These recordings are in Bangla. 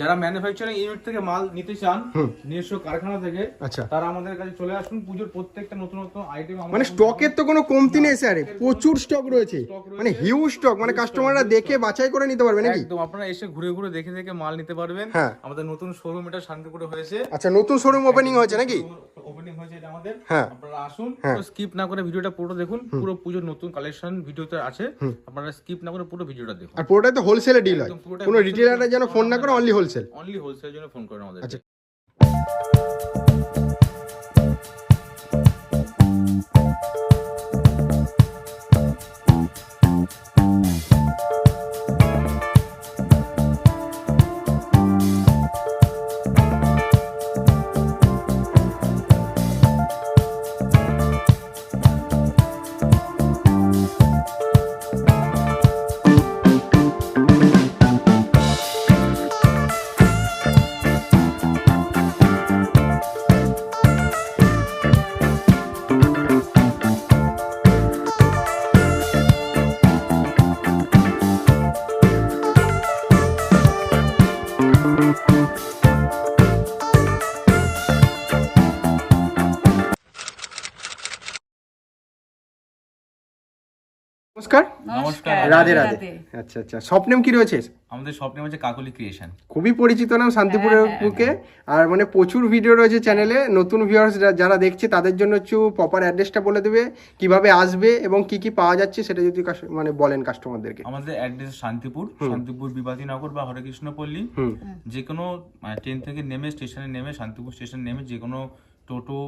যারা ম্যানুফ্যাকচারিং ইউনিট থেকে মাল নিতে চান নিজস্ব কারখানা থেকে আচ্ছা। তারা আমাদের কাছে চলে আসুন। পুজোর প্রত্যেকটা নতুন নতুন আইটেম মানে স্টকের তো কোনো কমতি নেই স্যার। প্রচুর স্টক রয়েছে। মানে হিউজ স্টক মানে কাস্টমাররা দেখে বাছাই করে নিতে পারবে নাকি? একদম। আপনারা এসে ঘুরে ঘুরে দেখে দেখে মাল নিতে পারবেন। হ্যাঁ। আমাদের নতুন শোরুম এটা শান্তিপুরে হয়েছে। আচ্ছা নতুন শোরুম ওপেনিং হয়েছে নাকি? ওপেনিং হয়েছে এটা আমাদের। হ্যাঁ। আপনারা আসুন। হ্যাঁ। স্কিপ না করে ভিডিওটা পুরো দেখুন। পুরো পুজোর নতুন কালেকশন ভিডিওতে আছে। আপনারা স্কিপ না করে পুরো ভিডিওটা দেখুন। আর পুরোটাই তো হোলসেলে ডিল হয়। কোনো রিটেলাররা যেন ফোন না করে অনলি হোলসেল অনলি হোলসেল জন্য ফোন করেন আমাদের আচ্ছা। নমস্কার। নমস্কার। রাধে রাধে আচ্ছা আচ্ছা। স্বপ্নেম কি রয়েছে? আমাদের স্বপ্নে হচ্ছে কাকলি ক্রিয়েশন খুবই পরিচিত নাম শান্তিপুরের বুকে। আর মানে প্রচুর ভিডিও রয়েছে চ্যানেলে নতুন ভিউয়ার্স যারা দেখছে তাদের জন্য একটু প্রপার অ্যাড্রেসটা বলে দেবে। কীভাবে আসবে এবং কি কি পাওয়া যাচ্ছে সেটা যদি মানে বলেন কাস্টমারদেরকে আমাদের অ্যাড্রেস শান্তিপুর। শান্তিপুর বিবাদীনগর বা হরেকৃষ্ণপল্লী হুম। যে কোনো ট্রেন থেকে নেমে স্টেশনে নেমে শান্তিপুর স্টেশন নেমে যে কোনো টোটো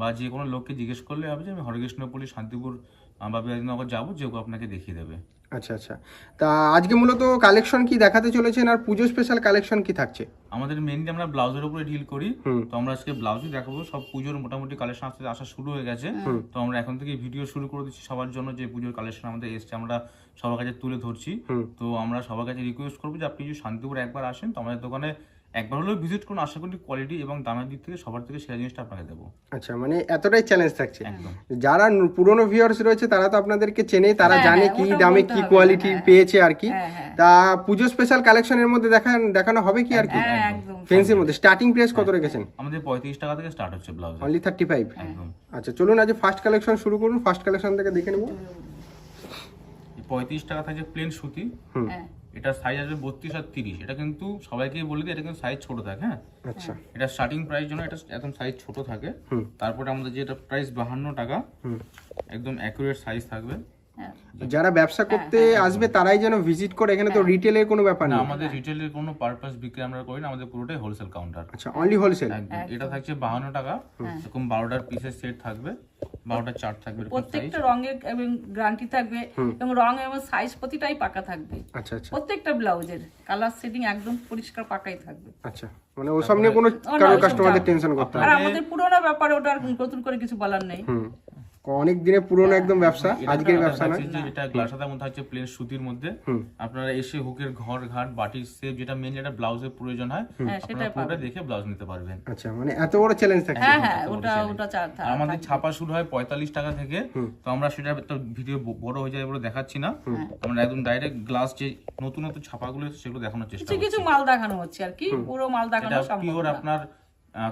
বা যে কোনো লোককে জিজ্ঞেস করলে হবে যে আমি হরেকৃষ্ণপল্লী শান্তিপুর আহ, বা বিবাদীনগর যাব যে আপনাকে দেখিয়ে দেবে। আচ্ছা আচ্ছা। তা আজকে মূলত কালেকশন কি দেখাতে চলেছেন আর পুজো স্পেশাল কালেকশন কি থাকছে? আমাদের মেনলি আমরা ব্লাউজের উপরে ডিল করি। তো আমরা আজকে ব্লাউজই দেখাবো। সব পুজোর মোটামুটি কালেকশন আসতে আসা শুরু হয়ে গেছে। তো আমরা এখন থেকে ভিডিও শুরু করে দিচ্ছি সবার জন্য যে পুজোর কালেকশন আমাদের এসছে আমরা সবার কাছে তুলে ধরছি। তো আমরা সবার কাছে রিকোয়েস্ট করব যে আপনি যদি শান্তিপুর একবার আসেন তো আমাদের দোকানে একবার হলেও ভিজিট করুন আশা করি কোয়ালিটি এবং দামের দিক থেকে সবার থেকে সেরা জিনিসটা আপনাকে দেবো। আচ্ছা মানে এতটাই চ্যালেঞ্জ থাকছে। যারা পুরনো ভিউয়ার্স রয়েছে তারা তো আপনাদেরকে চেনে তারা হ্যাঁ, জানে হ্যাঁ, কি দামে কি কোয়ালিটি হ্যাঁ। পেয়েছে আর কি। হ্যাঁ, হ্যাঁ। তা পুজো স্পেশাল কালেকশনের মধ্যে দেখান দেখানো হবে কি আর কি? হ্যাঁ ফেন্সির মধ্যে। স্টার্টিং প্রাইস কত রেখেছেন? আমাদের পঁয়ত্রিশ টাকা থেকে স্টার্ট হচ্ছে ব্লাউজ অনলি থার্টি ফাইভ আচ্ছা চলুন আজ ফার্স্ট কালেকশন শুরু করুন। ফার্স্ট কালেকশন থেকে দেখে নেব। পঁয়ত্রিশ টাকা থাকছে প্লেন সুতি। হুম। হ্যাঁ। এটা সাইজ আসবে বত্রিশ আর তিরিশ। এটা কিন্তু সবাইকে বলে দিই এটা কিন্তু সাইজ ছোট থাকে হ্যাঁ? আচ্ছা। এটা স্টার্টিং প্রাইস জন্য এটা একদম সাইজ ছোট থাকে। তারপরে আমাদের যেটা প্রাইস বাহান্ন টাকা একদম অ্যাকুরেট সাইজ থাকবে। যারা ব্যবসা করতে আসবে তারাই যেন ভিজিট করে এখানে তো রিটেলের কোনো ব্যাপার না আমাদের রিটেলের কোনো পারপাস বিক্রি আমরা করি না আমাদের পুরোটাই হোলসেল কাউন্টার আচ্ছা অনলি হোলসেল এটা থাকছে বাহান্ন টাকা। এরকম বারোটার পিসের সেট থাকবে বারোটার চার্ট থাকবে প্রত্যেকটা রঙের এবং গ্যারান্টি থাকবে এবং রং এবং সাইজ প্রতিটাই পাকা থাকবে। আচ্ছা আচ্ছা। প্রত্যেকটা ব্লাউজের কালার সেটিং একদম পরিষ্কার পাকাই থাকবে। আচ্ছা মানে ওসব নিয়ে কোনো কারও কাস্টমারদের টেনশন করতে হবে। আর আমাদের পুরোনো ব্যাপারে ওটা আর নতুন করে কিছু বলার নেই। হুম। অনেক দিনের পুরনো একদম ব্যবসা আজকের ব্যবসা নয় থাকছে গ্লাসাদার মধ্যে আছে প্লেন সুতির মধ্যে। আপনারা এসে হুকের ঘর ঘাট বাটির সেপ যেটা মেন যেটা ব্লাউজের প্রয়োজন হয় হ্যাঁ আপনারা পুরোটা দেখে ব্লাউজ নিতে পারবেন। আচ্ছা মানে এত বড় চ্যালেঞ্জ থাকছে হ্যাঁ হ্যাঁ ওটা ওটা চার আমাদের ছাপা শুরু হয় পঁয়তাল্লিশ টাকা থেকে। তো আমরা সেটা একটা ভিডিও বড় হয়ে যায় বলে দেখাচ্ছি না। আমরা একদম ডাইরেক্ট গ্লাস যে নতুন নতুন ছাপাগুলো সেগুলো দেখানোর চেষ্টা কিছু করছি। কিছু মাল দেখানো হচ্ছে আর কি। পুরো মাল দেখানো সম্ভব পিওর আপনার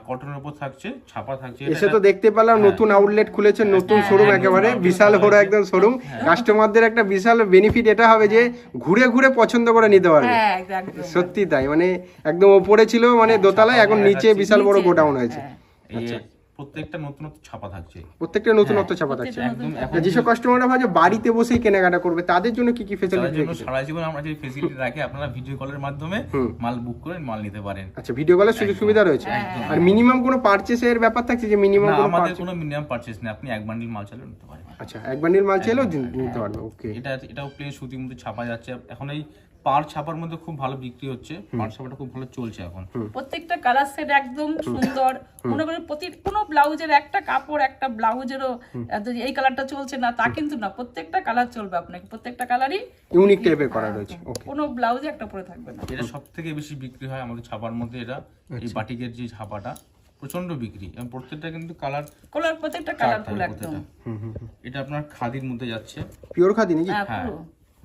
কটনের উপর থাকছে ছাপা থাকছে। এসে তো দেখতে পেলাম নতুন আউটলেট খুলেছে নতুন শোরুম একেবারে বিশাল বড় একদম শোরুম কাস্টমারদের একটা বিশাল বেনিফিট এটা হবে যে ঘুরে ঘুরে পছন্দ করে নিতে পারবে। হ্যাঁ সত্যি তাই মানে একদম ওপরে ছিল মানে দোতলায় এখন নিচে বিশাল বড় গোডাউন হয়েছে। হ্যাঁ। প্রত্যেকটা নতুন নতুন ছাপা থাকছে। প্রত্যেকটা নতুনত্ব ছাপা থাকছে। একদম আর যেসব কাস্টমাররা ভাবে বাড়িতে বসেই কেনাকাটা করবে তাদের জন্য কি কি ফেসিলিটি জন্য সারা জীবন আমরা যে ফেসিলিটি রাখি আপনারা ভিডিও কলের মাধ্যমে মাল বুক করে মাল নিতে পারেন। আচ্ছা ভিডিও কলের সুযোগ সুবিধা রয়েছে? আর মিনিমাম কোনো পারচেসের ব্যাপার থাকছে যে মিনিমাম কোনো আমাদের কোনো মিনিমাম পারচেস নেই। আপনি এক বান্ডিল মাল চাইলেও নিতে পারেন আচ্ছা এক বান্ডিল মাল চাইলেও নিতে পারবে ওকে এটা এটাও প্লেন সুতির মধ্যে ছাপা যাচ্ছে। এখন এই পার ছাপার মধ্যে খুব ভালো বিক্রি হচ্ছে পার ছাপাটা খুব ভালো চলছে এখন। প্রত্যেকটা কালার সেট একদম সুন্দর। মনে করেন প্রতি কোনো ব্লাউজের একটা কাপড় একটা ব্লাউজেরও এই কালারটা চলছে না তা কিন্তু না। প্রত্যেকটা কালার চলবে আপনাকে। প্রত্যেকটা কালারই ইউনিক টাইপের করা রয়েছে। কোনো ব্লাউজে একটা পরে থাকবে না। এটা সব থেকে বেশি বিক্রি হয় আমাদের ছাপার মধ্যে এটা এই বাটিকের যে ছাপাটা প্রচণ্ড বিক্রি। এবং প্রত্যেকটা কিন্তু কালার কালার প্রত্যেকটা কালারফুল একদম। এটা আপনার খাদির মধ্যে যাচ্ছে। পিওর খাদি নাকি? হ্যাঁ হ্যাঁ।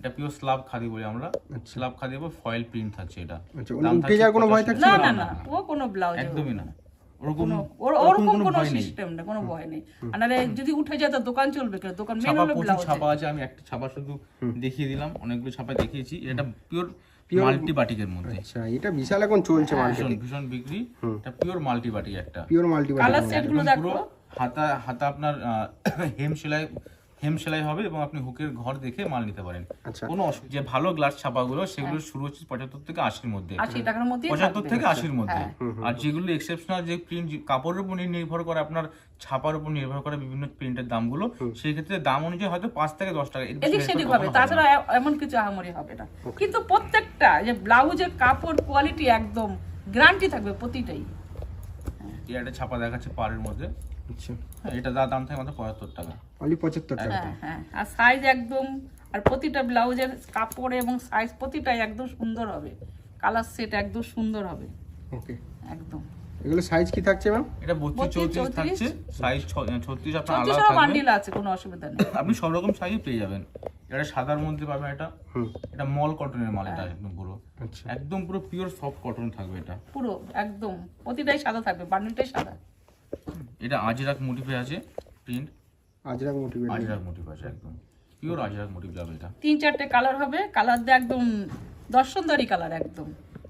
এটা পিওর স্লাব খাদি বলি আমরা। স্লাব খাদি বা ফয়েল প্রিন্ট থাকছে এটা। আচ্ছা কোনো দাম উঠে যাওয়ার কোনো ভয় থাকছে না? না না ও কোনো ব্লাউজ একদমই না। ওরকম ওরকম ওরকম কোনো কোনো ভয় নেই। সিস্টেম না কোনো ভয় নেই। আর যদি উঠে যায় তো দোকান চলবে কেন? দোকান মেন ছাপা হলো ব্লাউজ ছাপা আছে আমি একটা ছাপা শুধু দেখিয়ে দিলাম অনেকগুলো ছাপা দেখিয়েছি। এটা পিওর মাল্টি বাটিকের মধ্যে। আচ্ছা এটা বিশাল এখন চলছে মার্কেটে ভীষণ ভীষণ বিক্রি। এটা পিওর মাল্টি বাটিক একটা। পিওর মাল্টিপাল কালার সেটগুলো দেখো। হাতা হাতা আপনার আহ, হেম সেলাই হেম সেলাই হবে এবং আপনি হুকের ঘর দেখে মাল নিতে পারেন। আচ্ছা। কোনো যে ভালো গ্লাস ছাপাগুলো সেগুলো শুরু হচ্ছে পঁচাত্তর থেকে আশির মধ্যে। পঁচাত্তর থেকে আশির মধ্যে। হ্যাঁ। আর যেগুলো এক্সেপশনাল যে প্রিন্ট কাপড়ের উপর নির্ভর করে আপনার ছাপার উপর নির্ভর করে বিভিন্ন প্রিন্টের দামগুলো সেই ক্ষেত্রে দাম অনুযায়ী হয়তো পাঁচ থেকে দশ টাকা। এদিক সেদিক হবে। তাছাড়া এমন কিছু আহামরি হবে না। কিন্তু প্রত্যেকটা যে ব্লাউজের কাপড় কোয়ালিটি একদম গ্যারান্টি থাকবে প্রতিটাই। একটা ছাপা দেখাচ্ছে পাড়ের মধ্যে। আচ্ছা হ্যাঁ, এটা যা দাম থাকে মাত্র পঁচাত্তর টাকা। অনলি পঁচাত্তর টাকা। হ্যাঁ হ্যাঁ আর সাইজ একদম আর প্রতিটা ব্লাউজের কাপড় এবং সাইজ প্রতিটাই একদম সুন্দর হবে। কালার সেট একদম সুন্দর হবে। ওকে একদম। এগুলো সাইজ কি থাকছে ম্যাম এটা 32, 34 থাকছে। সাইজ ছত্রিশ আপনার আলাদা থাকবে। বান্ডিল আছে কোনো অসুবিধা নেই। আপনি সব রকম সাইজ পেয়ে যাবেন। এটা সাদার মধ্যে পাবেন এটা। হুম। এটা মল কটনের মাল এটা একদম পুরো। আচ্ছা। একদম পুরো পিওর সফট কটন থাকবে এটা। পুরো একদম। প্রতিটাই সাদা থাকবে বান্ডিলটাই সাদা। এটা আজরাক মোটিভে আছে print Ajrakh motivate Ajrakh motif আছে একদম। পিওর আজরাক মোটিভ যাবে এটা। তিন চারটে কালার হবে কালার দিয়ে একদম দর্শনদারি কালার একদম।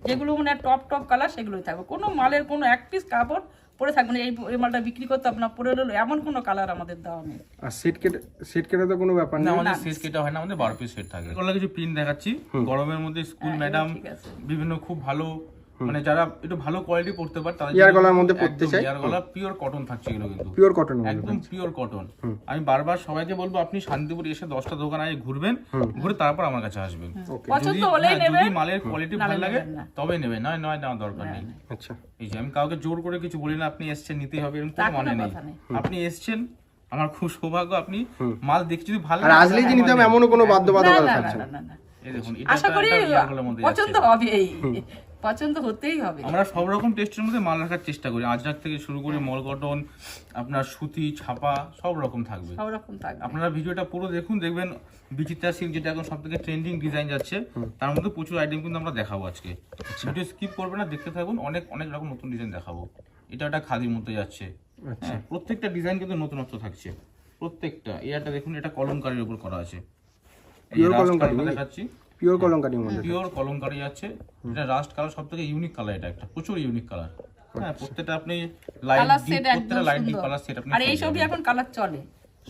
যেগুলো মানে টপ টপ কালার সেগুলোই থাকবে। কোনো মালের কোনো এক পিস কাপড় পরে থাকবে না। এই এই মালটা বিক্রি করতে আপনার পরে হলো এমন কোনো কালার আমাদের দেওয়া নেই। আর সেট কেটে সেট কেটে তো কোনো ব্যাপার না নেই। আমাদের সেট কেটে হয় না আমাদের বারো পিস সেট থাকে। এগুলো কিছু প্রিন্ট দেখাচ্ছি। গরমের মধ্যে স্কুল ম্যাডাম বিভিন্ন খুব ভালো মানে যারা একটু ভালো কোয়ালিটি পড়তে পারে তাদের Ear গলার মধ্যে পড়তে চায়। ইয়ার গলা পিওর কটন থাকছে এগুলো কিন্তু। পিওর কটন একদম পিওর কটন আমি বারবার সবাইকে বলব আপনি শান্তিপুর এসে দশটা দোকান আগে ঘুরবেন ঘুরে তারপর আমার কাছে আসবেন। পছন্দ যদি- হলেই হ্যাঁ, যদি মালের কোয়ালিটি ভালো লাগে নেবেন তবে নেবে নয় নয় নেওয়ার দরকার নেই। আচ্ছা। এই যে আমি কাউকে জোর করে কিছু বলি না আপনি এসছেন নিতেই হবে এরকম কোনো মানে নেই। আপনি এসছেন আমার খুব সৌভাগ্য আপনি মাল দেখে যদি ভালো আর লাগে, আসলেই যে তাহলে নিতে হবে এমনও কোনো বাধ্যবাধকতা থাকছে না। না না না। এই দেখুন এটা আশা করি পছন্দ যাচ্ছে। হবেই পছন্দ হতেই হবে। আমরা সব রকম টেস্টের মধ্যে মাল রাখার চেষ্টা করি। আজরাক থেকে শুরু করে মল কটন আপনার সুতি ছাপা সব রকম থাকবে। সব রকম থাকবে। আপনারা ভিডিওটা পুরো দেখুন দেখবেন বিচিত্রা সিল্ক যেটা এখন সব থেকে ট্রেন্ডিং ডিজাইন যাচ্ছে তার মধ্যে প্রচুর আইটেম কিন্তু আমরা দেখাবো আজকে। ভিডিও স্কিপ করবে না দেখতে থাকুন অনেক অনেক রকম নতুন ডিজাইন দেখাবো। এটা একটা খাদির মধ্যে যাচ্ছে। আচ্ছা। হ্যাঁ প্রত্যেকটা ডিজাইন কিন্তু নতুনত্ব থাকছে। প্রত্যেকটা এটা দেখুন এটা কলমকারির উপর করা আছে? দেখাচ্ছি। পিওর কলঙ্কারির মধ্যে পিওর কলমকারি আছে। এটা রাস্ট কালার সব থেকে ইউনিক কালার এটা একটা। প্রচুর ইউনিক কালার। হ্যাঁ প্রত্যেকটা আপনি লাইট কালার সেট একদম প্রত্যেকটা লাইট ডিপ কালার সেট আপনি আর এই সবই এখন কালার চলে।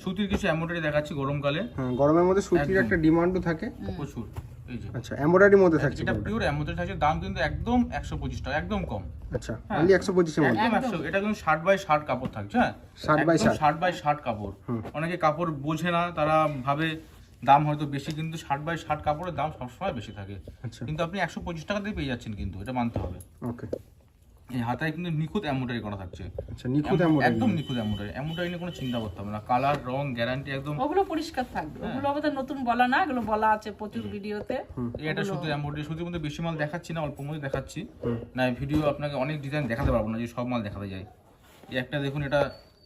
সুতির কিছু এমব্রয়ডারি দেখাচ্ছি গরমকালে। হ্যাঁ গরমের মধ্যে সুতির একটা ডিমান্ডও থাকে। প্রচুর এই যে। আচ্ছা এমব্রয়ডারির মধ্যে থাকছে এটা পিওর এমব্রয়ডারি থাকছে দাম কিন্তু একদম একশো পঁচিশ টাকা একদম কম। আচ্ছা অনলি একশো পঁচিশের মধ্যে। এটা কিন্তু ষাট বাই ষাট কাপড় থাকছে হ্যাঁ। 60 by 60 ষাট বাই ষাট কাপড়। অনেকে কাপড় বোঝে না তারা ভাবে দাম হয়তো বেশি কিন্তু ষাট বাই ষাট কাপড়ের দাম সবসময় বেশি থাকে। আচ্ছা। কিন্তু আপনি একশো পঁচিশ টাকা দিয়ে পেয়ে যাচ্ছেন কিন্তু এটা মানতে হবে। ওকে। এই হাতায় কিন্তু নিখুঁত এমব্রয়ডারি করা থাকছে। আচ্ছা নিখুঁত একদম নিখুঁত এমব্রয়ডারি। নিয়ে কোনো চিন্তা করতে হবে না। কালার রং গ্যারান্টি একদম ওগুলো পরিষ্কার থাকবে। হ্যাঁ। ওগুলো আমাদের নতুন বলা না এগুলো বলা আছে প্রচুর ভিডিওতে। একটা শুধু এমব্রয়ডারি। শুধুর মধ্যে বেশি মাল দেখাচ্ছি না অল্প মধ্যে দেখাচ্ছি। না ভিডিও আপনাকে অনেক ডিজাইন দেখাতে পারব না যে সব মাল দেখাতে যায় একটা দেখুন এটা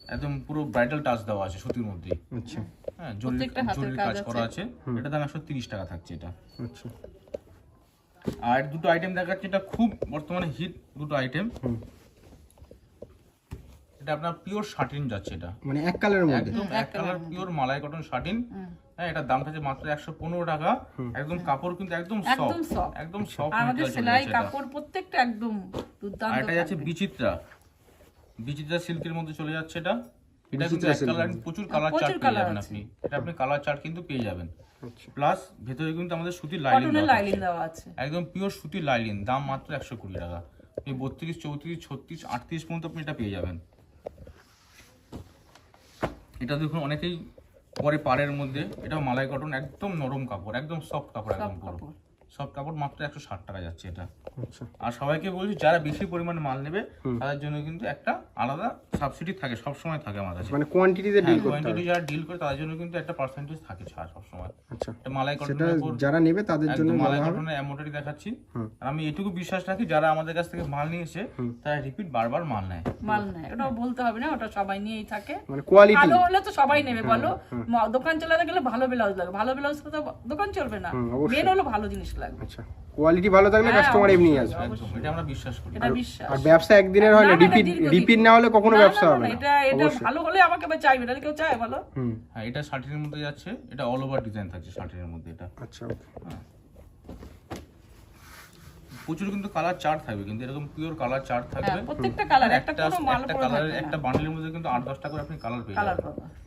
একদম পুরো ব্রাইডাল টাচ দেওয়া আছে সুতির মধ্যে আচ্ছা। হ্যাঁ জরির হাতের জরির কাজ করা আছে। এটা দাম একশো তিরিশ টাকা থাকছে এটা। আচ্ছা। আর দুটো আইটেম দেখাচ্ছি এটা খুব বর্তমানে হিট দুটো আইটেম হুম। এটা আপনার পিওর শার্টিন যাচ্ছে এটা। মানে এক কালারের মধ্যে? একদম এক কালার পিওর মালাই কটন শার্টিন হ্যাঁ এটার দাম থাকছে মাত্র একশো পনেরো টাকা। একদম কাপড় কিন্তু একদম একদম সফট একদম সফট আমাদের সেলাই কাপড় প্রত্যেকটা একদম দুর্দান্ত এটা যাচ্ছে বিচিত্রা। বিচিত্রা সিল্কের মধ্যে চলে যাচ্ছে এটা। এটা কিন্তু এক কালার প্রচুর কালার চার্ট পেয়ে যাবেন আপনি। এটা আপনি কালার চার্ট কিন্তু পেয়ে যাবেন। আচ্ছা। প্লাস ভেতরে কিন্তু আমাদের সুতির লাইলিং কটনের দেওয়া আছে। একদম পিওর সুতির লাইলিং দাম মাত্র একশো কুড়ি টাকা। আপনি বত্রিশ চৌত্রিশ ছত্রিশ আটত্রিশ পর্যন্ত আপনি এটা পেয়ে যাবেন। এটা দেখুন অনেকেই পরে পাড়ের মধ্যে এটা মালাই কটন একদম নরম কাপড় একদম সফট কাপড় একদম পুরো কাপড়। সব কাপড় মাত্র একশো ষাট টাকা যাচ্ছে এটা। আচ্ছা। আর সবাইকে বলছি যারা বেশি পরিমাণে মাল নেবে তাদের জন্য কিন্তু একটা আলাদা সাবসিডি থাকে সব সময় থাকে আমার কাছে। মানে কোয়ান্টিটিতে ডিল করতে কোয়ান্টিটি যারা ডিল করে তাদের জন্য কিন্তু একটা পার্সেন্টেজ থাকে ছাড় সব সময় আচ্ছা। এটা মালাই কটনের উপর যারা নেবে তাদের জন্য মালাই কটনের এমোটারি দেখাচ্ছি। আর আমি এটুকু বিশ্বাস রাখি যারা আমাদের কাছ থেকে মাল নিয়েছে তারা রিপিট বারবার মাল নেয়। মাল নেয়। ওটা বলতে হবে না ওটা সবাই নিয়েই থাকে। মানে কোয়ালিটি ভালো হলে তো সবাই নেবে বলো। দোকান চালাতে গেলে ভালো ব্লাউজ লাগে ভালো ব্লাউজ তো দোকান চলবে না। মেন হলো ভালো জিনিস লাগবে। আচ্ছা কোয়ালিটি ভালো থাকলে হ্যাঁ, কাস্টমার এমনি আসবে। এটা আমরা বিশ্বাস করি। এটা বিশ্বাস। আর ব্যবসা একদিনের হয় না রিপিট রিপিট না হলে কখনো ব্যবসা হবে না, এটা এটা ভালো হলে আমাকে চাইবে না কেউ চায় বলো? হুম। হ্যাঁ এটা শার্টিনের মধ্যে যাচ্ছে এটা অল ওভার ডিজাইন থাকছে শার্টিনের মধ্যে এটা। আচ্ছা। প্রচুর কিন্তু কালার চার্ট থাকবে কিন্তু এরকম পিওর কালার চার্ট থাকবে। হ্যাঁ, প্রত্যেকটা কালার একটা কোনো মাল একটা কালারের একটা বান্ডেলের মধ্যে কিন্তু আট দশটা করে আপনি কালার পেয়ে যাবেন।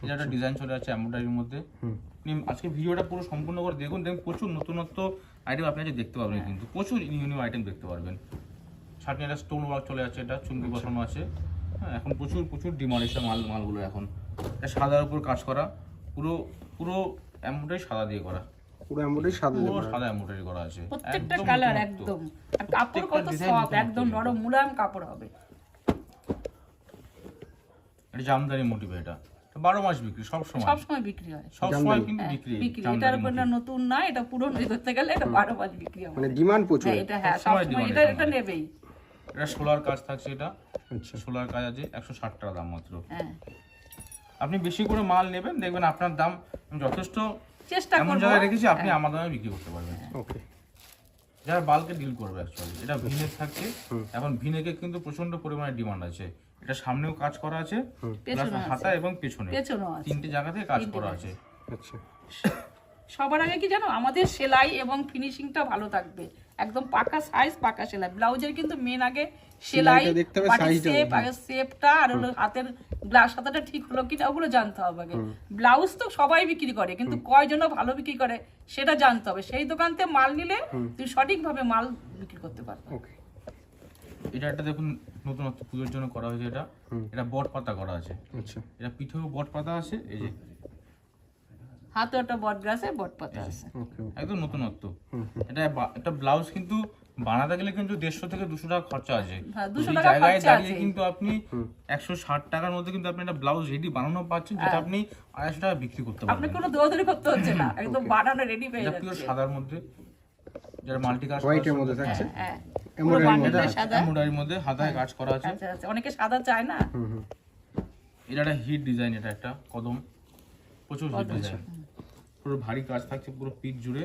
এটা একটা ডিজাইন চলে যাচ্ছে এমব্রয়ডারির মধ্যে। আজকে ভিডিওটা পুরো সম্পূর্ণ করে দেখুন দেখুন প্রচুর নতুনত্ব আইটেম আপনি আজকে দেখতে পাবেন কিন্তু প্রচুর নিউ নিউ আইটেম দেখতে পারবেন। সামনে একটা স্টোন ওয়ার্ক চলে যাচ্ছে এটা চুমকি বসানো আছে। হ্যাঁ এখন প্রচুর প্রচুর ডিমান্ড এসে মাল মালগুলো এখন। এটা সাদার উপর কাজ করা পুরো পুরো এমব্রয়ডারি সাদা দিয়ে করা। পুরো এমব্রয়ডারি সাদা পুরো সাদা এমব্রয়ডারি করা আছে। প্রত্যেকটা কালার একদম। আর কাপড় কত সফট একদম নরম মুলায়ম কাপড় হবে। এটা জামদানি মোটিভ এটা। বারো মাস বিক্রি সব সময়। সব সময় বিক্রি হয়। সব সময় কিন্তু বিক্রি বিক্রি। এটার উপর না নতুন না এটা পুরনো গেলে এটা বারো মাস বিক্রি হবে। মানে ডিমান্ড প্রচুর। হ্যাঁ এটা হ্যাঁ সবসময় demand এটা এটা নেবেই। এটা সোলার কাজ থাকছে এটা আচ্ছা। সোলার কাজ আছে একশো ষাট টাকা দাম মাত্র। হ্যাঁ। আপনি বেশি করে মাল নেবেন দেখবেন আপনার দাম যথেষ্ট চেষ্টা করব। জায়গায় রেখেছি আপনি আমার দামে বিক্রি করতে পারবেন। ওকে। যারা বাল্কে ডিল করবে অ্যাকচুয়ালি এটা ভিনেক থাকছে এখন ভিনেকে কিন্তু প্রচণ্ড পরিমাণে ডিমান্ড আছে। এটা সামনেও কাজ করা আছে আছে। হাতা এবং পেছনে পেছনেও আছে। তিনটে জায়গাতে কাজ করা আছে। আচ্ছা। সবার আগে কি জানো আমাদের সেলাই এবং ফিনিশিংটা ভালো থাকবে। একদম পাকা সাইজ পাকা সেলাই। ব্লাউজের কিন্তু মেন আগে সেলাই সেলাইটা দেখতে হবে, বাটির size টা শেপ আগে শেপটা আর হলো হাতের গ্লাস হাতাটা ঠিক হলো কিনা ওগুলো জানতে হবে আগে। ব্লাউজ তো সবাই বিক্রি করে কিন্তু কয়জন ভালো বিক্রি করে সেটা জানতে হবে। সেই দোকান থেকে মাল নিলে তুমি সঠিকভাবে মাল বিক্রি করতে পারবে। এটা একটা দেখুন নতুনত্ব পুজোর জন্য করা হয়েছে এটা। এটা বট পাতা করা আছে। আচ্ছা। এটা পিঠেও বট পাতা আছে এই যে। হাতে একটা বট গ্রাসে বট পাতা আছে। একদম নতুনত্ব। এটা একটা ব্লাউজ কিন্তু বানাতে গেলে কিন্তু দেড়শো থেকে দুশো টাকা খরচা আছে। হ্যাঁ, 200 এই টাকা জায়গায় দাঁড়িয়ে কিন্তু আপনি একশো ষাট টাকার মধ্যে কিন্তু আপনি একটা ব্লাউজ রেডি বানানো পাচ্ছেন যেটা আপনি আড়াইশো টাকা বিক্রি করতে আপনি পারবেন। কোনো দৌড়াদৌড়ি করতে হচ্ছে না। একদম বানানো রেডি পেয়ে এটা যাচ্ছে। সাদার মধ্যে যারা মাল্টি কাজ হোয়াইটের মধ্যে থাকছে? হ্যাঁ। এমব্রয়ডারির মধ্যে হাতায় কাজ করা আছে। আচ্ছা আচ্ছা অনেকে সাদা চায় না? হুম হুম। এটা একটা হিট ডিজাইন এটা একটা কদম। প্রচুর হিট ডিজাইন। পুরো ভারী কাজ থাকছে পুরো পিঠ জুড়ে।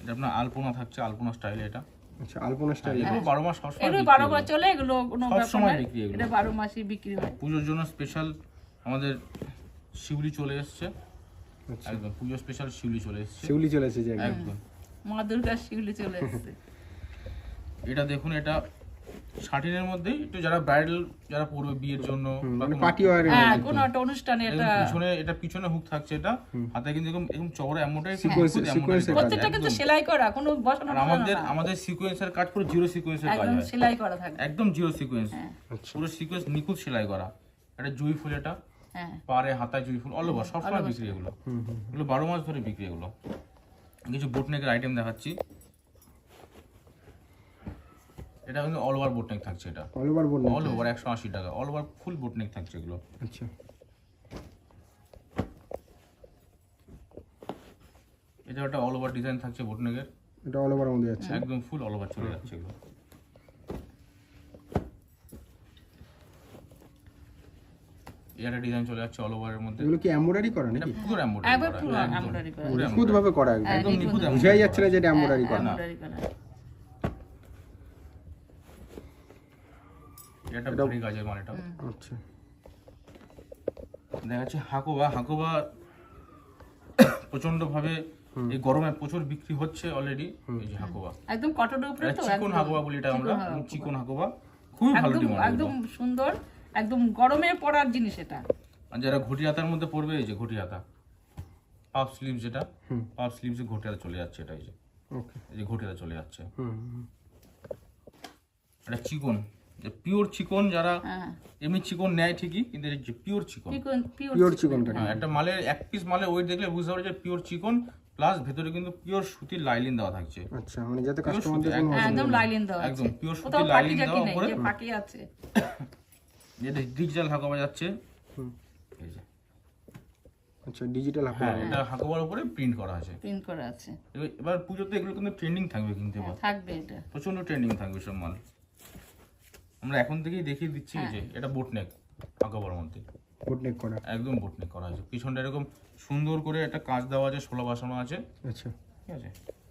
এটা আপনার আলপনা থাকছে আলপনা স্টাইল এটা। আচ্ছা আলপনা স্টাইল। এগুলো বারো মাস সবসময় এগুলো। মাস চলে এগুলো কোনো সব সময় নয়। বিক্রি এগুলো। এটা বারো মাসই বিক্রি হয়। পুজোর জন্য স্পেশাল আমাদের শিউলি চলে এসছে। আচ্ছা। একদম পুজো স্পেশাল শিউলি চলে এসছে। শিউলি চলেছে যে একদম। মা দুর্গার শিউলি চলে এসেছে। এটা দেখুন এটা শার্টিনের মধ্যে একটু যারা ব্রাইডাল যারা পরবে বিয়ের জন্য বা মানে পার্টি ওয়ার হ্যাঁ কোনো একটা অনুষ্ঠানে এটা পিছনে এটা পিছনে হুক থাকছে এটা। হাতে কিন্তু এরকম এরকম চওড়া এমনটাই sequence প্রত্যেকটা কিন্তু সেলাই করা কোনো বসানো আমাদের। আমাদের সিকোয়েন্সের কাজ পুরো জিরো সিকোয়েন্সের কাজ একদম সেলাই করা থাকে। একদম জিরো সিকোয়েন্স হ্যাঁ। আচ্ছা। পুরো সিকোয়েন্স নিখুঁত সেলাই করা। এটা জুই ফুল এটা। হ্যাঁ। পারে হাতায় জুই ফুল অল ওভার সবসময় বিক্রি এগুলো। হুম হুম। এগুলো বারো মাস ধরে বিক্রি এগুলো। কিছু বোটনেকের আইটেম দেখাচ্ছি। এটা কিন্তু অল ওভার বোটনেক থাকছে এটা। All over boatneck all over একশো আশি টাকা। অল ওভার ফুল বোটনেক থাকছে এগুলো। আচ্ছা। এটা একটা অল ওভার ডিজাইন থাকছে বোটনেকের এটা অল ওভার মধ্যে যাচ্ছে। একদম ফুল অল ওভার চলে যাচ্ছে এগুলো। একটা ডিজাইন চলে যাচ্ছে অল ওভারের মধ্যে। এগুলো কি এমব্রয়ডারি করা নাকি? পুরো এমব্রয়ডারি করা এমব্রয়ডারি করা। নিখুঁত ভাবে করা একদম। নিখুঁত। বোঝাই যাচ্ছে না যে এটা এমব্রয়ডারি করা। এটা ভারী মাল এটা আচ্ছা। দেখা যাচ্ছে হাকোবা। হাকোবা প্রচণ্ড ভাবে এই গরমে প্রচুর বিক্রি হচ্ছে অলরেডি এই যে হাকোবা। একদম কটনের উপরে তো চিকন হাকোবা বলি এটা আমরা চিকন হাকোবা। খুবই ভালো ডিমান্ড একদম সুন্দর। একদম গরমে পড়ার জিনিস এটা। আর যারা ঘটি হাতার মধ্যে পড়বে এই যে ঘটি হাতা পাপ স্লিভ যেটা হুম। পাপ স্লিভস ঘটি হাতা চলে যাচ্ছে এটা এই যে। ওকে এই যে ঘটি হাতা চলে যাচ্ছে। হুম হুম। এটা চিকন যে পিওর চিকন যারা হ্যাঁ। এমনি চিকন নেয় ঠিকই কিন্তু পিওর চিকন। পিওর পিওর পিওর চিকন। হ্যাঁ, একটা মালের এক পিস মালের ওয়েট দেখলে বুঝতে পারবে যে পিওর চিকন প্লাস ভেতরে কিন্তু পিওর সুতির লাইলিন দেওয়া থাকছে। আচ্ছা মানে যাতে কাস্টমারদের হ্যাঁ, একদম লাইলিন দেওয়া একদম pure সুতির জাকি দেওয়া উপরে। ফাঁকি আছে। যেটা ডিজিটাল হাঁকাবা যাচ্ছে আচ্ছা ডিজিটাল হাফ হ্যাঁ এটা হাঁকাবার উপরে প্রিন্ট করা আছে। প্রিন্ট করা আছে। এবার- পুজোতে এগুলো কিন্তু ট্রেন্ডিং থাকবে কিন্তু হ্যাঁ, এবার। থাকবে এটা। প্রচণ্ড ট্রেন্ডিং থাকবে সব মাল। আমরা এখন থেকেই দেখিয়ে দিচ্ছি হ্যাঁ। যে এটা বোটনেক হাঁকাবার মধ্যে। বোটনেক করা। একদম বোটনেক করা আছে। পিছনটা এরকম সুন্দর করে একটা কাঁচ দেওয়া আছে ষোলো বাসানো আছে। আচ্ছা। ঠিক আছে?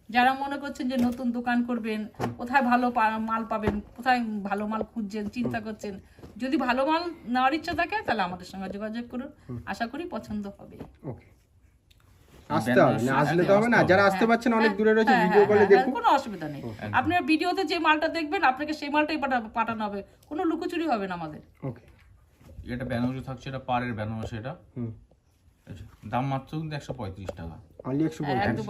যারা মনে করছেন যে নতুন দোকান করবেন কোথায় ভালো পা- মাল পাবেন কোথায় ভালো মাল খুঁজছেন চিন্তা করছেন যদি ভালো মাল নেওয়ার ইচ্ছা থাকে তাহলে আমাদের সঙ্গে যোগাযোগ করুন। আশা করি পছন্দ হবে। ওকে। আসতে হবে না আসলে তো হবে না যারা আসতে পারছেন অনেক দূরে রয়েছে হ্যাঁ, ভিডিও হ্যাঁ, কলে হ্যাঁ, দেখুন। কোনো অসুবিধা নেই। আপনার ভিডিওতে যে মালটা দেখবেন আপনাকে সেই মালটাই পাঠানো হবে। কোনো লুকোচুরি হবে না আমাদের। ওকে। এটা বেনারসি থাকছে এটা পাড়ের বেনারসি এটা। হুম। দাম মাত্র কিন্তু একশো পঁয়ত্রিশ টাকা। অনলি একশো পঁয়ত্রিশ।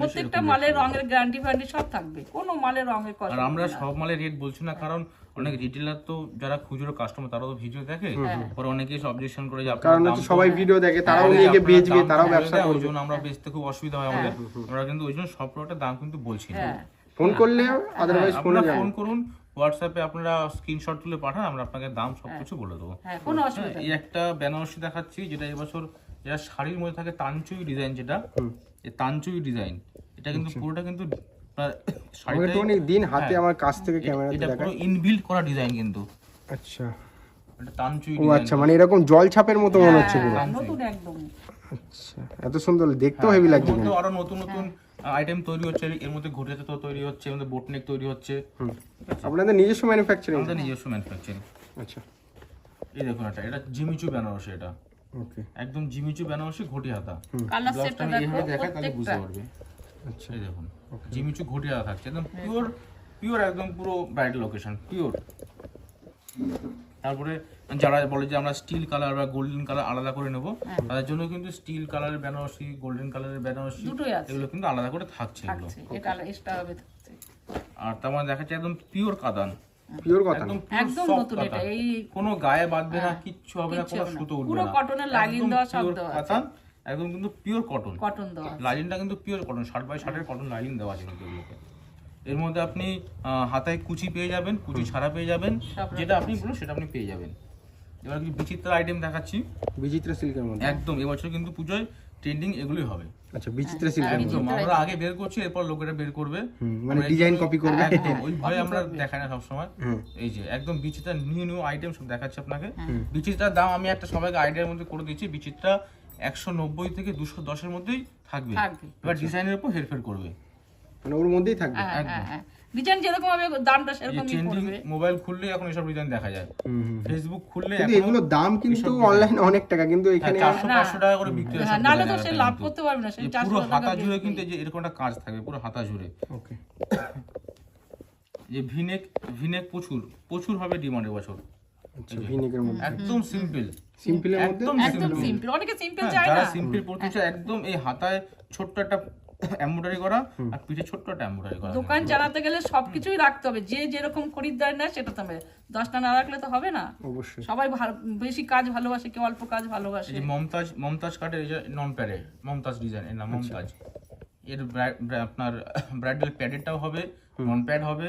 প্রত্যেকটা মালের রঙের গ্যারান্টি ফ্যারান্টি সব থাকবে। কোনো মালের রঙের আর আমরা সব মালের রেট বলছি না কারণ অনেক রিটেলার তো যারা খুচরো কাস্টমার তারাও তো ভিডিও দেখে। পরে অনেকেই অবজেকশন করে যে কারণ হচ্ছে সবাই ভিডিও দেখে তারাও নিয়ে বেচবে তারাও ব্যবসা হয়ে ওই জন্য আমরা বেচতে খুব অসুবিধা হয় আমাদের। আমরা কিন্তু ওই জন্য সব প্রোডাক্টের দাম কিন্তু বলছি না। হ্যাঁ। ফোন করলে আদারওয়াইজ ফোনে ফোন করুন হোয়াটসঅ্যাপে আপনারা স্ক্রিনশট তুলে পাঠান আমরা আপনাকে দাম সবকিছু বলে দেবো। হ্যাঁ কোনো অসুবিধা এই একটা বেনারসি দেখাচ্ছি যেটা এবছর যেটা শাড়ির মধ্যে থাকে তানচুই ডিজাইন যেটা এই তানচুই ডিজাইন এটা কিন্তু পুরোটা কিন্তু একটুখানি দিন হাতে আমার কাছ থেকে এটা পুরো ইনবিল্ট করা ডিজাইন কিন্তু। আচ্ছা। এটা তানচুই ও আচ্ছা মানে এরকম জল ছাপের মতো মনে হচ্ছে পুরো। হ্যাঁ, নতুন একদম। আচ্ছা এত সুন্দর দেখতেও হেভি লাগছে কিন্তু আরও নতুন নতুন আইটেম তৈরি হচ্ছে এর মধ্যে তো তৈরি হচ্ছে এর মধ্যে বোটনেক তৈরি হচ্ছে। আপনাদের নিজস্ব ম্যানুফ্যাকচারিং আমাদের নিজস্ব ম্যানুফ্যাকচারিং আচ্ছা। এই দেখুন এটা এটা জিমিচু বেনারসি এটা। ওকে একদম জিমিচু বেনারসি ঘটি হাতা কালার সেটটা দেখো এইভাবে দেখাই তাহলে বুঝতে পারবে। আচ্ছা। এই দেখুন জিমিচু ঘটি হাতা থাকছে। একদম পিওর পিওর একদম পুরো ব্রাইট লোকেশন পিওর তারপরে যারা বলে যে আমরা স্টিল কালার বা গোল্ডেন কালার আলাদা করে নেব তাদের জন্য কিন্তু স্টিল কালারের বেনারসি গোল্ডেন কালারের বেনারসি দুটোই এগুলো কিন্তু আলাদা করে থাকছে এগুলো। আর তার মানে দেখাচ্ছে একদম পিওর কাদান। পিওর কথা একদম নতুন এটা এই কোনো গায়ে বাঁধবে না কিচ্ছু হবে না কোনো সুতো উঠবে পুরো না। কটনের লাইনিং একদম দেওয়া সব দেওয়া আছে। একদম কিন্তু পিওর কটন কটন দেওয়া। লাইনিংটা কিন্তু পিওর কটন শার্ট বাই শার্টের কটন লাইনিং দেওয়া আছে কিন্তু এগুলোতে এর মধ্যে আপনি আহ, হাতায় কুচি পেয়ে যাবেন কুচি ছাড়া পেয়ে যাবেন যেটা আপনি বলুন সেটা আপনি পেয়ে যাবেন। এবার কিছু বিচিত্র আইটেম দেখাচ্ছি। বিচিত্র সিল্কের মধ্যে। একদম এবছর কিন্তু পুজোয় ট্রেন্ডিং এগুলোই হবে। আচ্ছা বিচিত্রা সিল্কের একদম আমরা আগে বের করছি এরপর লোকেরা বের করবে। মানে ডিজাইন কপি করবে। একদম ওই ভয়ে আমরা দেখাই না সবসময়। সময় এই যে একদম বিচিত্রা নিউ নিউ আইটেম সব দেখাচ্ছে আপনাকে। বিচিত্রার দাম আমি একটা সবাইকে আইডিয়ার মধ্যে করে দিচ্ছি বিচিত্রা একশো নব্বই থেকে দুশো দশের মধ্যেই থাকবে। এবার ডিজাইনের উপর হেরফের করবে। মানে ওর মধ্যেই থাকবে। হ্যাঁ হ্যাঁ হ্যাঁ। ডিজাইন যেরকম হবে দামটা সেরকমই পড়বে। মোবাইল খুললে এখন এসব ডিজাইন দেখা যায়। হুম হুম ফেসবুক খুললে কিন্তু এখনও দাম কিন্তু অনলাইন অনেক টাকা কিন্তু এখানে চারশো পাঁচশো টাকা করে বিক্রি হয় হ্যাঁ তো সে লাভ করতে পারবে না সেই এই চারশো পুরো হাতা জুড়ে কিন্তু যে এরকম একটা কাজ থাকবে পুরো হাতা জুড়ে। ওকে যে ভিনেক ভিনেক প্রচুর প্রচুর হবে ডিমান্ড এবছর। আচ্ছা ভিনেকের মধ্যে। একদম সিম্পল সিম্পলের মধ্যে? একদম একদম সিম্পল অনেকে সিম্পল হ্যাঁ, চায় যারা না। সিম্পল পড়তে চায় একদম এই হাতায় ছোট্ট একটা এমব্রয়ডারি করা আর পিঠে ছোট্ট একটা এমব্রয়ডারি করা। দোকান চালাতে গেলে সবকিছুই রাখতে হবে। যে যেরকম খরিদ্দার নেয় সেটা তো হবে। দশটা না রাখলে তো হবে না। অবশ্যই। সবাই ভালো বেশি কাজ ভালোবাসে কেউ অল্প কাজ ভালোবাসে। এই যে মমতাজ মমতাজ কাটের এই যে নন প্যাডে মমতাজ ডিজাইন এর নাম মমতাজ। এর আপনার ব্রাইডাল প্যাডেরটাও হবে নন প্যাড হবে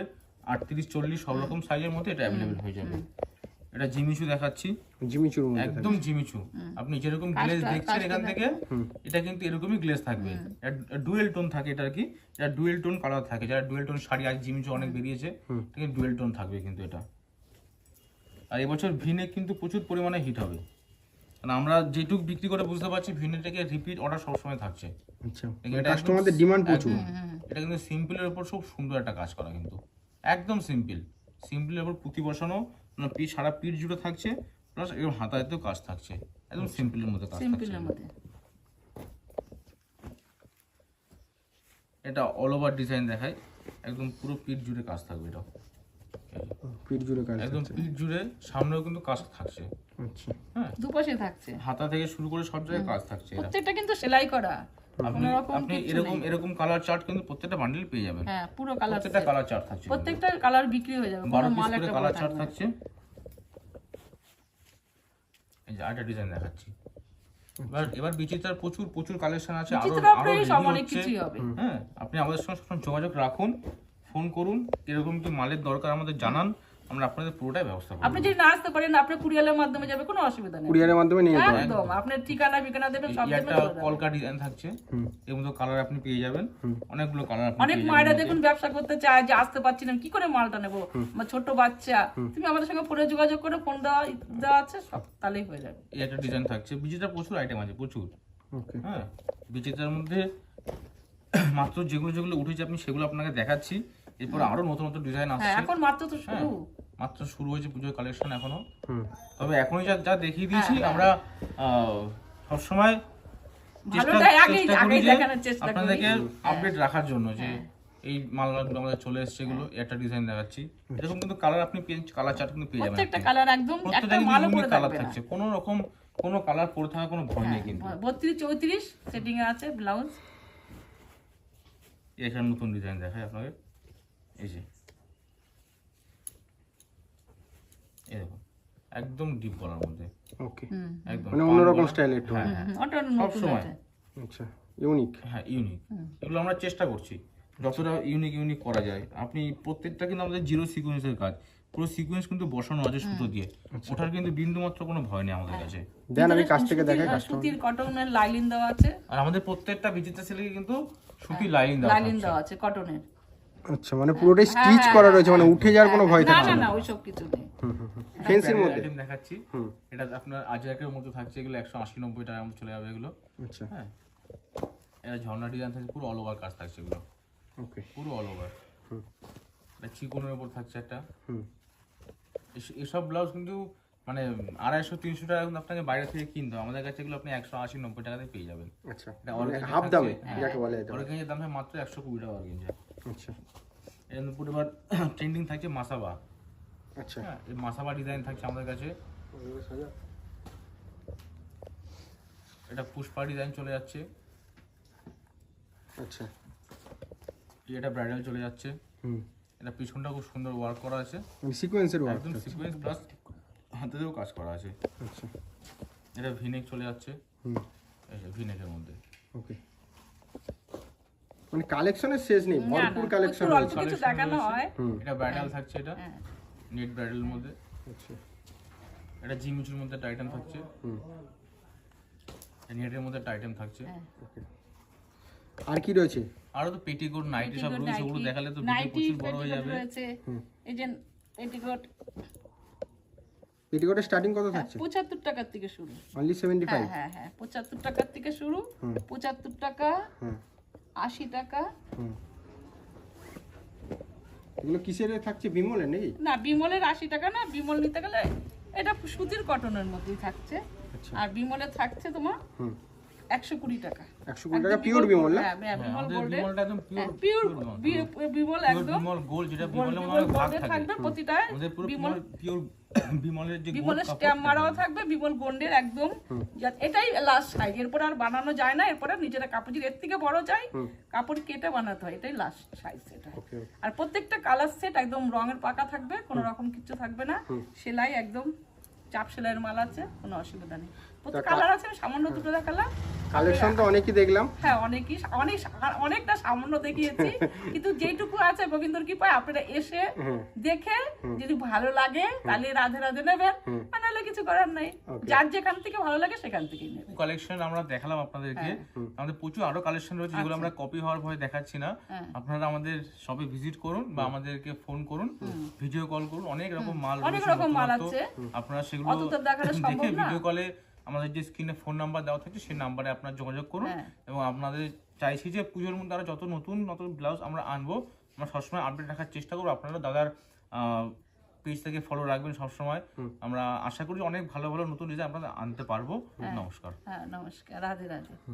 আটত্রিশ চল্লিশ সব রকম সাইজের মধ্যে এটা অ্যাভেলেবেল হয়ে যাবে। এটা জিমিচু দেখাচ্ছি। জিমিচুর মধ্যে একদম জিমিচু। আপনি যেরকম গ্লেজ দেখছেন এখান থেকে এটা কিন্তু এরকমই গ্লেজ থাকবে। ডুয়েল টোন থাকে এটা আর কি। এটা ডুয়েল টোন কালার থাকে। যারা ডুয়েল টোন শাড়ি আজ জিমিচু অনেক বেরিয়েছে ঠিক ডুয়েল টোন থাকবে কিন্তু এটা। আর এবছর ভিনে কিন্তু প্রচুর পরিমাণে হিট হবে। কারণ আমরা যেটুক বিক্রি করে বুঝতে পারছি ভিনেটাকে রিপিট অর্ডার সবসময় থাকছে। আচ্ছা। এটা কাস্টমারদের ডিমান্ড প্রচুর। এটা কিন্তু সিম্পলের উপর খুব সুন্দর একটা কাজ করা কিন্তু। একদম সিম্পল সিম্পলের উপর পুঁতি বসানো মানে পিঠ সারা পিঠ জুড়ে থাকছে প্লাস এরকম হাতায়তেও কাজ থাকছে। একদম সিম্পলের মধ্যে কাজ থাকছে। সিম্পলের মধ্যে। এটা অল ওভার ডিজাইন দেখায় একদম পুরো পিঠ জুড়ে কাজ থাকবে এটা পিঠ জুড়ে কাজ একদম পিঠ জুড়ে সামনেও কিন্তু কাজ থাকছে। আচ্ছা। হ্যাঁ। দুপাশে থাকছে। হাতা থেকে শুরু করে সব জায়গায় কাজ থাকছে এটা প্রত্যেকটা কিন্তু সেলাই করা। আপনি আপনি এরকম এরকম কালার চার্ট কিন্তু প্রত্যেকটা বান্ডেল পেয়ে যাবেন। হ্যাঁ পুরো কালার প্রত্যেকটা কালার চার্ট থাকছে প্রত্যেকটা কালার বিক্রি হয়ে যাবে বারো পিস করে কালার চার্ট থাকছে। এই যে আরেকটা ডিজাইন দেখাচ্ছি। এবার এবার বিচিত্রার প্রচুর প্রচুর কালেকশন আছে আরও আরও আপনার ready সব অনেক কিছুই হবে। হ্যাঁ আপনি আমাদের সঙ্গে সবসময় যোগাযোগ রাখুন ফোন করুন এরকম কি মালের দরকার আমাদের জানান। আমরা আপনাদের পুরোটাই ব্যবস্থা করব আপনি যদি না আসতে পারেন আপনি কুরিয়ালের মাধ্যমে যাবে কোনো অসুবিধা নেই। কুরিয়ারের মাধ্যমে নিয়ে হবে একদম আপনার ঠিকানা বিকানা দেবেন সব দেবেন একটা কলকা ডিজাইন থাকছে এর মধ্যে কালার আপনি পেয়ে যাবেন। অনেকগুলো কালার আপনি অনেক মায়েরা দেখুন ব্যবসা করতে চায় যে আসতে পারছি না কি করে মালটা নেব? আমার ছোট বাচ্চা তুমি আমাদের সঙ্গে ফোনে যোগাযোগ করে ফোন দেওয়া দেওয়া আছে সব তাহলেই হয়ে যাবে। এই একটা ডিজাইন থাকছে বিচিত্রা প্রচুর আইটেম আছে প্রচুর। হ্যাঁ বিচিত্রার মধ্যে মাত্র যেগুলো যেগুলো উঠেছে আপনি সেগুলো আপনাকে দেখাচ্ছি। এরপর আরও নতুন নতুন ডিজাইন হ্যাঁ আসছে। এখন মাত্র তো শুরু। মাত্র শুরু হয়েছে পুজোর কালেকশন এখনও। তবে এখনই যা যা দেখিয়ে দিয়েছি হ্যাঁ, আমরা আহ, সবসময় আপনাদেরকে আপডেট রাখার জন্য যে এই মালগুলো আমাদের চলে এসছে এগুলো একটা ডিজাইন দেখাচ্ছি। এরকম কিন্তু কালার আপনি পেয়ে কালার চার্ট কিন্তু পেয়ে যাবেন প্রত্যেকটা। কালার একদম একটা মালও পরে কালার থাকছে। কোনো রকম কোনো কালার পরে থাকার কোনো ভয় নেই কিন্তু। বত্রিশ চৌত্রিশ সেটিং এ আছে ব্লাউজ এখানে নতুন ডিজাইন দেখায় আপনাকে এই যে। এই দেখুন একদম ডিপ মধ্যে। ওকে একদম মানে অন্যরকম স্টাইল একটু হ্যাঁ হুম, ওটা নতুন সবসময়। আচ্ছা ইউনিক হ্যাঁ ইউনিক এগুলো আমরা চেষ্টা করছি। যতটা ইউনিক ইউনিক করা যায়। আপনি প্রত্যেকটা কিন্তু আমাদের জিরো সিকোয়েন্সের কাজ। পুরো সিকোয়েন্স কিন্তু বসানো আছে সুতো দিয়ে। ওঠার কিন্তু বিন্দু মাত্র কোনো ভয় নেই আমাদের কাছে। দেন আমি কাছ থেকে দেখাই কাস্টমার সুতির কটনের লাইলিন দেওয়া আছে। আর আমাদের প্রত্যেকটা বিচিত্রা সিল্কে কিন্তু সুতি লাইন দেওয়া লাইলিন দেওয়া আছে কটনের আচ্ছা মানে পুরোটাই স্টিচ করা রয়েছে মানে উঠে যাওয়ার কোনো ভয় না না? না না ওইসব কিছু নেই। ফেন্সির মধ্যে? দেখাচ্ছি। হুম। এটা আপনার আজরাকের মধ্যে থাকছে এগুলো একশো আশি নব্বই টাকার মধ্যে চলে যাবে এগুলো। আচ্ছা। হ্যাঁ। এটা ঝর্ণা ডিজাইন থাকছে পুরো অল ওভার কাজ থাকছে এগুলো। ওকে। পুরো অল ওভার হুম। এটা চিকনের উপর থাকছে একটা। হুম। এস- এসব ব্লাউজ কিন্তু মানে আড়াইশো তিনশো টাকা কিন্তু আপনাকে বাইরে থেকে কিনতে হবে। আমাদের কাছে এগুলো আপনি একশো আশি নব্বই টাকাতে পেয়ে যাবেন। আচ্ছা। এটা মানে organza হাফ দামে হ্যাঁ। যাকে বলে পারে। অর্গেঞ্জের দাম মাত্র একশো কুড়ি টাকা অর্গেঞ্জা আচ্ছা। এর মধ্যে পুরো এবার ট্রেন্ডিং থাকছে মাসাবা। আচ্ছা। হ্যাঁ এই মাসাবা ডিজাইন থাকছে আমাদের কাছে। এটা পুষ্পা ডিজাইন চলে যাচ্ছে। আচ্ছা। এটা ব্রাইডাল চলে যাচ্ছে। হুম। এটা পিছনটা খুব সুন্দর ওয়ার্ক করা আছে। মানে সিকোয়েন্সের ওয়ার্ক একদম সিকোয়েন্স প্লাস হাতেও কাজ করা আছে। আচ্ছা। এটা ভিনেক চলে যাচ্ছে। হুম। এই ভিনেকের মধ্যে। ওকে মানে কালেকশনের শেষ নেই ভরপুর কালেকশন অল্প কিছু দেখানো হয়। এটা ব্রাইডাল থাকছে এটা। হ্যাঁ। নেট ব্রাইডালের মধ্যে। আচ্ছা। এটা জিমিচুর মধ্যে একটা আইটেম থাকছে। হুম। নেটের মধ্যে আইটেম থাকছে। হ্যাঁ। ওকে। আর কি রয়েছে? আরও তো পেটিকোট নাইটি সব রয়েছে ওগুলো দেখালে তো ভিডিও প্রচুর বড় হয়ে যাবে। রয়েছে। এই যে পেটিকোট পেটিকোটের স্টার্টিং কত থাকছে? পঁচাত্তর টাকার থেকে শুরু। অনলি সেভেন্টি হ্যাঁ ফাইভ হ্যাঁ হ্যাঁ পঁচাত্তর টাকার থেকে শুরু। হুম। পঁচাত্তর টাকা। হুম। আশি টাকা। হুম। এগুলো কিসের থাকছে? বিমলের নাকি? না বিমলের আশি টাকা না বিমল নিতে গেলে এটা সুতির কটনের মধ্যেই থাকছে। আচ্ছা। আর বিমলের থাকছে তোমার হুম। একশো কুড়ি টাকা। একশো কুড়ি টাকা পিওর বিমল না? হ্যাঁ হ্যাঁ, হ্যাঁ, বিমল গোল্ডের একদম পিওর পিওর বিমল একদম। বিমল গোল্ড যেটা বিমলের বিমল মধ্যে ভাগ থাকে থাকবে প্রতিটায়। বিমল পিওর বিমলের যে বিমলের স্ট্যাম্প মারাও থাকবে বিমল গোল্ডের একদম। এটাই লাস্ট সাইজ এরপর আর বানানো যায় না এরপর নিজেরা কাপড় এর থেকে বড় চাই কাপড় কেটে বানাতে হয় এটাই লাস্ট সাইজ এটা আর প্রত্যেকটা কালার সেট একদম রঙের পাকা থাকবে কোনো রকম কিছু থাকবে না। সেলাই একদম চাপ সেলাইয়ের মাল আছে কোনো অসুবিধা নেই। প্রত্যেক কালার আছে? সামান্য দুটো কালার কালেকশন তো অনেকই দেখলাম। হ্যাঁ অনেকই অনেক অনেকটা সামান্য দেখিয়েছি। কিন্তু যেটুকু আছে গোবিন্দর কি আপনারা এসে দেখে যদি ভালো লাগে তাহলে রাধে রাধে নেবেন। আর নাহলে কিছু করার নাই। যার যেখান থেকে ভালো লাগে সেখান থেকেই নেবেন। কালেকশন আমরা দেখালাম আপনাদেরকে। আমাদের প্রচুর আরও কালেকশন রয়েছে যেগুলো আমরা কপি হওয়ার ভয় দেখাচ্ছি না। হ্যাঁ। আপনারা আমাদের শপে ভিজিট করুন বা আমাদেরকে ফোন করুন ভিডিও কল করুন। অনেক রকম মাল অনেক রকম মাল আছে। আপনারা সেগুলো দেখে ভিডিও কলে আমাদের যে স্ক্রিনে ফোন নাম্বার দেওয়া থাকছে সেই নাম্বারে আপনার যোগাযোগ করুন হ্যাঁ। এবং আপনাদের চাইছি যে পুজোর মধ্যে আরও যত নতুন নতুন ব্লাউজ আমরা আনব আমরা সবসময় আপডেট রাখার চেষ্টা করব। আপনারা দাদার পেজ থেকে ফলো রাখবেন সবসময়। আমরা আশা করি অনেক ভালো ভালো নতুন ডিজাইন আপনারা আনতে পারব। নমস্কার। হ্যাঁ নমস্কার। রাধে রাধে।